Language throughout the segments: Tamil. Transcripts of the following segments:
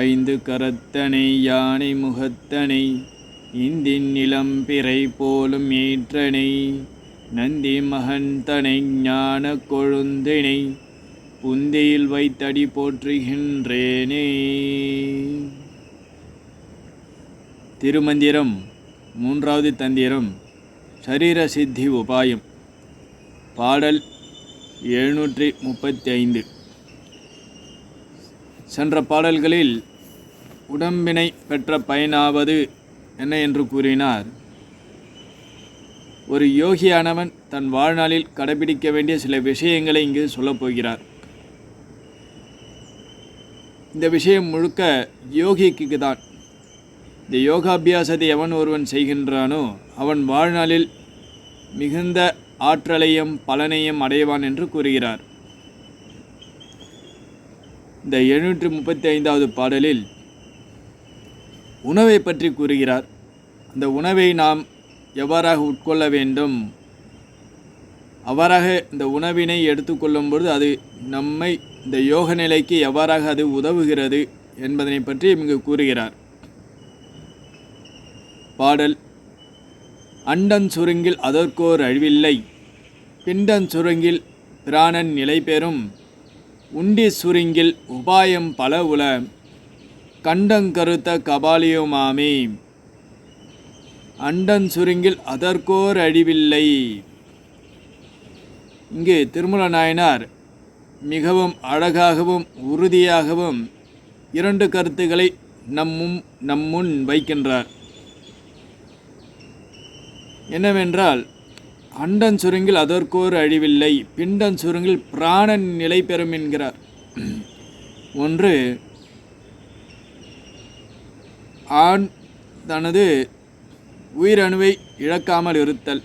ஐந்து கரத்தனை யானை முகத்தனை இந்தின் நிலம் பிறை போலும் ஏற்றனை நந்தி மகந்தனை ஞான கொழுந்தினை புந்தியில் வைத்தடி போற்றுகின்றேனே. திருமந்திரம் மூன்றாவது தந்திரம் சரீர சித்தி உபாயம். பாடல் எழுநூற்றி முப்பத்தி ஐந்து சென்ற பாடல்களில் உடம்பினை பெற்ற பயனாவது என்ன என்று கூறினார். ஒரு யோகியானவன் தன் வாழ்நாளில் கடைபிடிக்க வேண்டிய சில விஷயங்களை இங்கு சொல்லப் போகிறார். இந்த விஷயம் முழுக்க யோகிக்கு தான். இந்த யோகாபியாசத்தை எவன் ஒருவன் செய்கின்றானோ அவன் வாழ்நாளில் மிகுந்த ஆற்றலையும் பலனையும் அடைவான் என்று கூறுகிறார். இந்த எழுநூற்று முப்பத்தி ஐந்தாவது பாடலில் உணவை பற்றி கூறுகிறார். அந்த உணவை நாம் எவ்வாறாக உட்கொள்ள வேண்டும்? அவ்வாறாக இந்த உணவினை எடுத்துக்கொள்ளும் பொழுது அது நம்மை இந்த யோக நிலைக்கு எவ்வாறாக அது உதவுகிறது என்பதனை பற்றி இங்கு கூறுகிறார். பாடல் அண்டன் சுருங்கில் அதற்கோர் அழிவில்லை. பிண்டன் சுருங்கில் பிராணன் நிலை பெறும் உண்டி சுருங்கில் உபாயம் பல உல கண்டங்கருத்த கபாலியுமாமே. அண்டன் சுருங்கில் அதற்கோர் அழிவில்லை. இங்கு திருமல நாயனார் மிகவும் அழகாகவும் உறுதியாகவும் இரண்டு கருத்துக்களை நம்மும் நம்முன் வைக்கின்றார். என்னவென்றால் அண்டன் சுருங்கில் அதற்கோர் அழிவில்லை. பிண்டன் சுருங்கில் பிராணன் நிலை பெறும் என்கிறார். ஒன்று ஆண் தனது உயிரணுவை இழக்காமல் இருத்தல்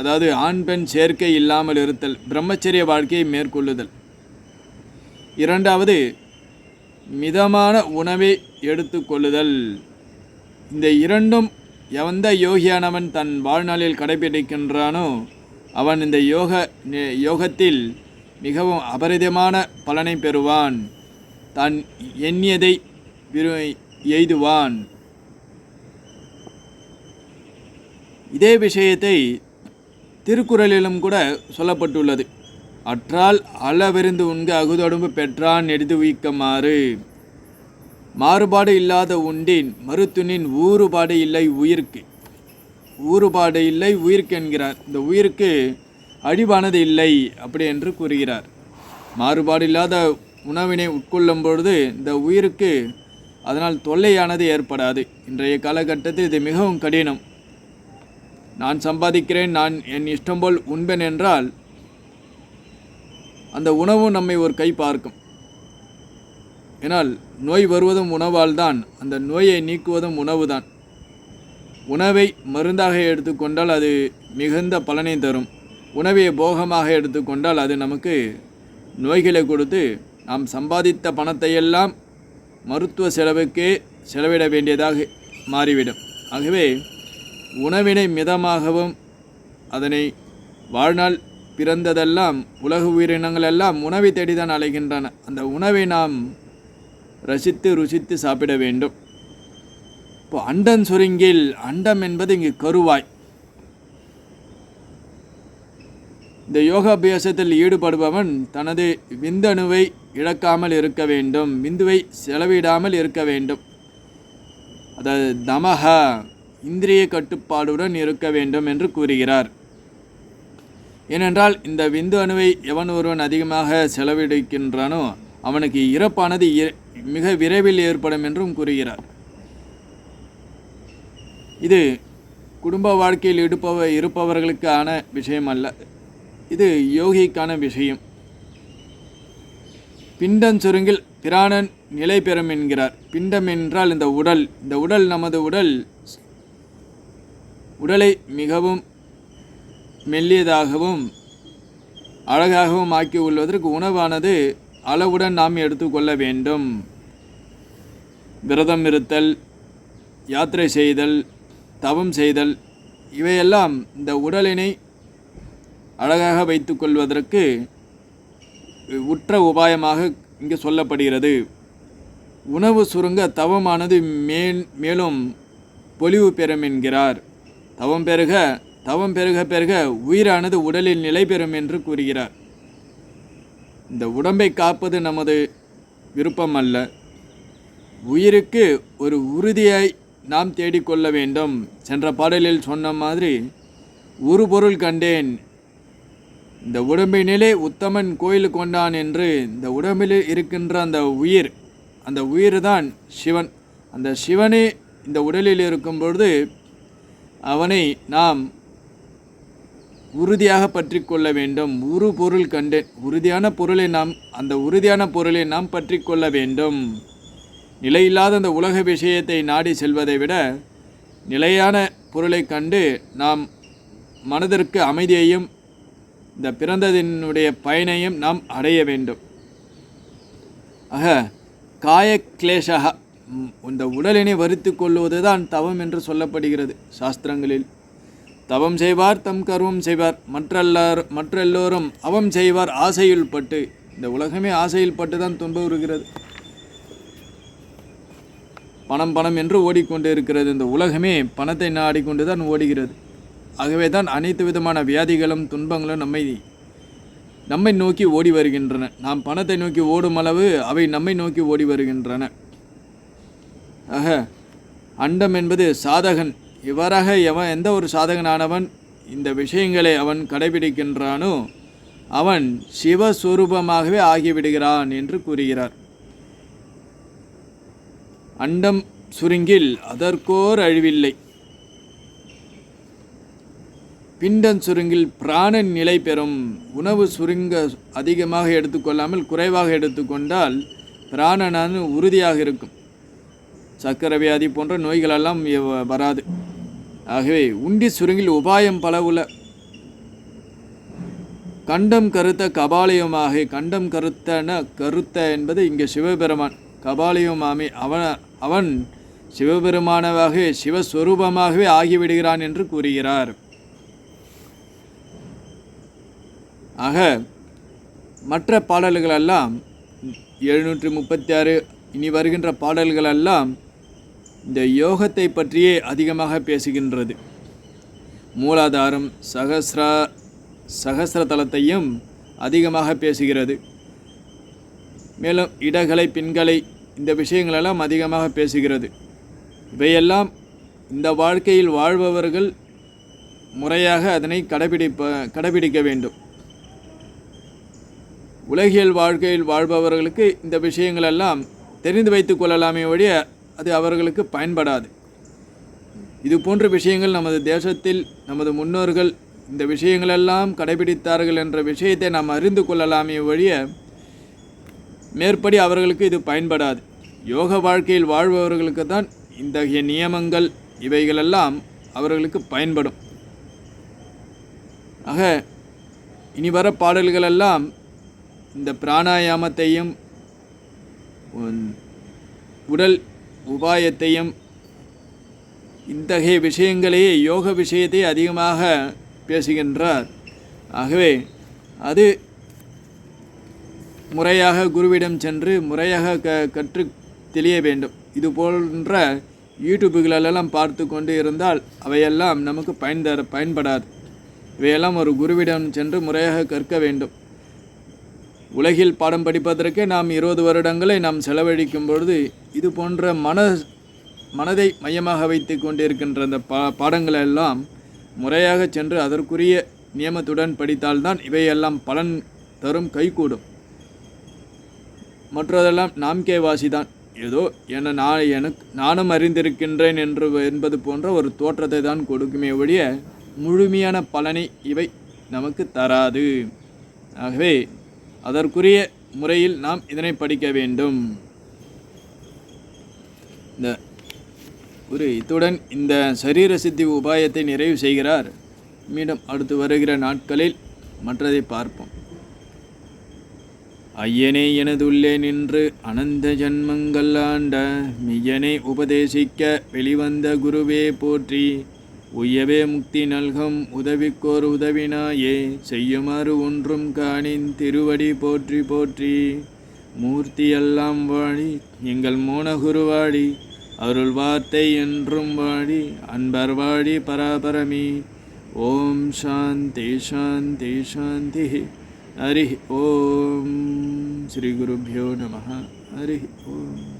அதாவது ஆண் பெண் சேர்க்கை இல்லாமல் இருத்தல் பிரம்மச்சரிய வாழ்க்கையை மேற்கொள்ளுதல். இரண்டாவது மிதமான உணவை எடுத்துக்கொள்ளுதல் இந்த இரண்டும் எந்த யோகியானவன் தன் வாழ்நாளில் கடைபிடிக்கின்றானோ அவன் இந்த யோக யோகத்தில் மிகவும் அபரிதமான பலனை பெறுவான். தான் எண்ணியதை விரு எய்துவான். இதே விஷயத்தை திருக்குறளிலும் கூட சொல்லப்பட்டுள்ளது. அற்றால் அளவிருந்து உண்க அகுதொடும்பு பெற்றான் எடுத்து உயிக்கமாறு மாறுபாடு இல்லாத உண்டின் மறுத்துணின் ஊறுபாடு இல்லை உயிர்க்கு. ஊறுபாடு இல்லை உயிர்க்கு என்கிறார். இந்த உயிருக்கு அழிவானது இல்லை அப்படி என்று கூறுகிறார். மாறுபாடு இல்லாத உணவினை உட்கொள்ளும் பொழுது இந்த உயிருக்கு அதனால் தொல்லையானது ஏற்படாது. இன்றைய காலகட்டத்தில் இது மிகவும் கடினம். நான் சம்பாதிக்கிறேன் நான் என் இஷ்டம் போல் உண்பேன் என்றால் அந்த உணவும் நம்மை ஒரு கை பார்க்கும். ஏனால் நோய் வருவதும் உணவால் தான் அந்த நோயை நீக்குவதும் உணவு தான் உணவை மருந்தாக எடுத்துக்கொண்டால் அது மிகுந்த பலனை தரும். உணவை போகமாக எடுத்துக்கொண்டால் அது நமக்கு நோய்களை கொடுத்து நாம் சம்பாதித்த பணத்தையெல்லாம் மருத்துவ செலவுக்கே செலவிட வேண்டியதாக மாறிவிடும். ஆகவே உணவினை மிதமாகவும் அதனை வாழ்நாள் பிறந்ததெல்லாம் உலக உயிரினங்கள் எல்லாம் உணவை தேடிதான் அலைகின்றன. அந்த உணவை நாம் ரசித்து ருசித்து சாப்பிட வேண்டும். இப்போ அண்டன் சுருங்கில் அண்டம் என்பது இங்கு கருவாய். இந்த யோகாபியாசத்தில் ஈடுபடுபவன் தனது விந்தணுவை இழக்காமல் இருக்க வேண்டும். விந்துவை செலவிடாமல் இருக்க வேண்டும். அதாவது தமக இந்திரிய கட்டுப்பாடுடன் இருக்க வேண்டும் என்று கூறுகிறார். ஏனென்றால் இந்த விந்து அணுவை எவன் ஒருவன் அதிகமாக செலவிடுகின்றானோ அவனுக்கு இறப்பானது இ- மிக விரைவில் ஏற்படும் என்றும் கூறுகிறார். இது குடும்ப வாழ்க்கையில் இருப்பவ இருப்பவர்களுக்கான விஷயம் அல்ல இது யோகிக்கான விஷயம். பிண்டன் சுருங்கில் பிராணன் நிலை பெறும் என்கிறார். பிண்டம் என்றால் இந்த உடல். இந்த உடல் நமது உடல். உடலை மிகவும் மெல்லியதாகவும் அழகாகவும் ஆக்கி உள்ளதற்கு உணவானது அளவுடன் நாம் எடுத்துக்கொள்ள வேண்டும். விரதம் இருத்தல் யாத்திரை செய்தல் தவம் செய்தல் இவையெல்லாம் இந்த உடலினை அழகாக வைத்துக்கொள்வதற்கு உற்ற உபாயமாக இங்கு சொல்லப்படுகிறது. உணவு சுருங்க தவமானது மேல் மேலும் பொலிவு பெறும் என்கிறார். தவம் பெருக தவம் பெருக பெருக உயிரானது உடலில் நிலை பெறும் என்று கூறுகிறார். இந்த உடம்பை காப்பது நமது விருப்பம் அல்ல. உயிருக்கு ஒரு உறுதியை நாம் தேடிக்கொள்ள வேண்டும். சென்ற பாடலில் சொன்ன மாதிரி ஒரு பொருள் கண்டேன். இந்த உடம்பினிலே உத்தமன் கோயில் கொண்டான் என்று இந்த உடம்பில் இருக்கின்ற அந்த உயிர் அந்த உயிர் தான் சிவன். அந்த சிவனே இந்த உடலில் இருக்கும் பொழுது அவனை நாம் உறுதியாக பற்றி கொள்ள வேண்டும். உரு பொருள் கண்டேன் உறுதியான பொருளை நாம் அந்த உறுதியான பொருளை நாம் பற்றி கொள்ள வேண்டும். நிலையில்லாத அந்த உலக விஷயத்தை நாடி செல்வதை விட நிலையான பொருளை கண்டு நாம் மனதிற்கு அமைதியையும் இந்த பிறந்ததினுடைய பயனையும் நாம் அடைய வேண்டும். ஆக காய கிளேஷக இந்த உடலினை வருத்தி கொள்வது தான் தவம் என்று சொல்லப்படுகிறது சாஸ்திரங்களில். தவம் செய்வார் தம் கர்வம் செய்வார். மற்றெல்லார் மற்றெல்லோரும் அவம் செய்வார் ஆசையில் பட்டு. இந்த உலகமே ஆசையில் பட்டு தான் துன்புறுகிறது பணம் பணம் என்று ஓடிக்கொண்டு இருக்கிறது. இந்த உலகமே பணத்தை நாடிக்கொண்டு தான் ஓடுகிறது. ஆகவே தான் அனைத்து விதமான வியாதிகளும் துன்பங்களும் நம்மை நம்மை நோக்கி ஓடி வருகின்றன. நாம் பணத்தை நோக்கி ஓடும் அளவு அவை நம்மை நோக்கி ஓடி வருகின்றன. ஆக அண்டம் என்பது சாதகன். இவ்வாறாக எவன் எந்த ஒரு சாதகனானவன் இந்த விஷயங்களை அவன் கடைபிடிக்கின்றானோ அவன் சிவஸ்வரூபமாகவே ஆகிவிடுகிறான் என்று கூறுகிறார். அண்டம் சுருங்கில் அதற்கோர் அழிவில்லை. பிண்டன் சுருங்கில் பிராணன் நிலை பெறும். உணவு சுருங்க அதிகமாக எடுத்துக்கொள்ளாமல் குறைவாக எடுத்துக்கொண்டால் பிராணனான உறுதியாக இருக்கும். சக்கரவியாதி போன்ற நோய்களெல்லாம் வராது. ஆகவே உண்டி சுருங்கில் உபாயம் பல உள்ள கண்டம் கருத்த கபாலயமாக கண்டம் கருத்தன கருத்த என்பது இங்கே சிவபெருமான். கபாலயமாமே அவன் அவன் சிவபெருமானவாக சிவஸ்வரூபமாகவே ஆகிவிடுகிறான் என்று கூறுகிறார். ஆக மற்ற பாடல்களெல்லாம் எழுநூற்றி முப்பத்தி ஆறு இனி வருகின்ற பாடல்களெல்லாம் இந்த யோகத்தை பற்றியே அதிகமாக பேசுகின்றது. மூலாதாரம் சகஸ்ரா சகஸ்ரதலத்தையும் அதிகமாக பேசுகிறது. மேலும் இடகலை பின்கலை இந்த விஷயங்களெல்லாம் அதிகமாக பேசுகிறது. இவையெல்லாம் இந்த வாழ்க்கையில் வாழ்பவர்கள் முறையாக அதனை கடைபிடிப்ப கடைபிடிக்க வேண்டும். உலகியல் வாழ்க்கையில் வாழ்பவர்களுக்கு இந்த விஷயங்களெல்லாம் தெரிந்து வைத்துக் கொள்ளலாமே ஒழிய அது அவர்களுக்கு பயன்படாது. இது போன்ற விஷயங்கள் நமது தேசத்தில் நமது முன்னோர்கள் இந்த விஷயங்களெல்லாம் கடைபிடித்தார்கள் என்ற விஷயத்தை நாம் அறிந்து கொள்ளலாமே ஒழிய மேற்படி அவர்களுக்கு இது பயன்படாது. யோக வாழ்க்கையில் வாழ்பவர்களுக்கு தான் இத்தகைய நியமங்கள் இவைகளெல்லாம் அவர்களுக்கு பயன்படும். ஆக இனி வர பாடல்களெல்லாம் இந்த பிராணாயாமத்தையும் உடல் உபாயத்தையும் இத்தகைய விஷயங்களையே யோக விஷயத்தை அதிகமாக பேசுகின்றார். ஆகவே அது முறையாக குருவிடம் சென்று முறையாக க கற்று தெளிய வேண்டும். இது போன்ற யூடியூப்புகளெல்லாம் பார்த்து கொண்டு இருந்தால் அவையெல்லாம் நமக்கு பயன் தர பயன்படாது. இவையெல்லாம் ஒரு குருவிடம் சென்று முறையாக கற்க வேண்டும். உலகில் பாடம் படிப்பதற்கே நாம் இருபது வருடங்களை நாம் செலவழிக்கும் பொழுது இது போன்ற மன மனதை மையமாக வைத்து கொண்டிருக்கின்ற அந்த பா பாடங்களை எல்லாம் முறையாக சென்று அதற்குரிய நியமத்துடன் படித்தால்தான் இவையெல்லாம் பலன் தரும் கைகூடும். மற்றதெல்லாம் நாம்கே வாசிதான். ஏதோ என நான் எனக்கு நானும் அறிந்திருக்கின்றேன் என்று என்பது போன்ற ஒரு தோற்றத்தை தான் கொடுக்குமே ஒழிய முழுமையான பலனை இவை நமக்கு தராது. ஆகவே அதற்குரிய முறையில் நாம் இதனை படிக்க வேண்டும். இந்த குரு இத்துடன் இந்த சரீர சித்தி உபாயத்தை நிறைவு செய்கிறார். மீண்டும் அடுத்து வருகிற நாட்களில் மற்றதை பார்ப்போம். ஐயனே எனதுள்ளே நின்று அனந்த ஜன்மங்கள் ஆண்ட மெய்யனை உபதேசிக்க வெளிவந்த குருவே போற்றி உய்யவே முக்தி நல்கும் உதவிக்கோர் உதவினாயே செய்யுமாறு ஒன்றும் காணின் திருவடி போற்றி போற்றி. மூர்த்தியெல்லாம் வாழி எங்கள் மோனகுருவாடி அருள் வார்த்தை என்றும் வாடி அன்பர் வாடி பராபரமி. ஓம் சாந்தி சாந்தி சாந்தி ஹரி ஓம். ஸ்ரீ குருபியோ நம ஹரி ஓம்.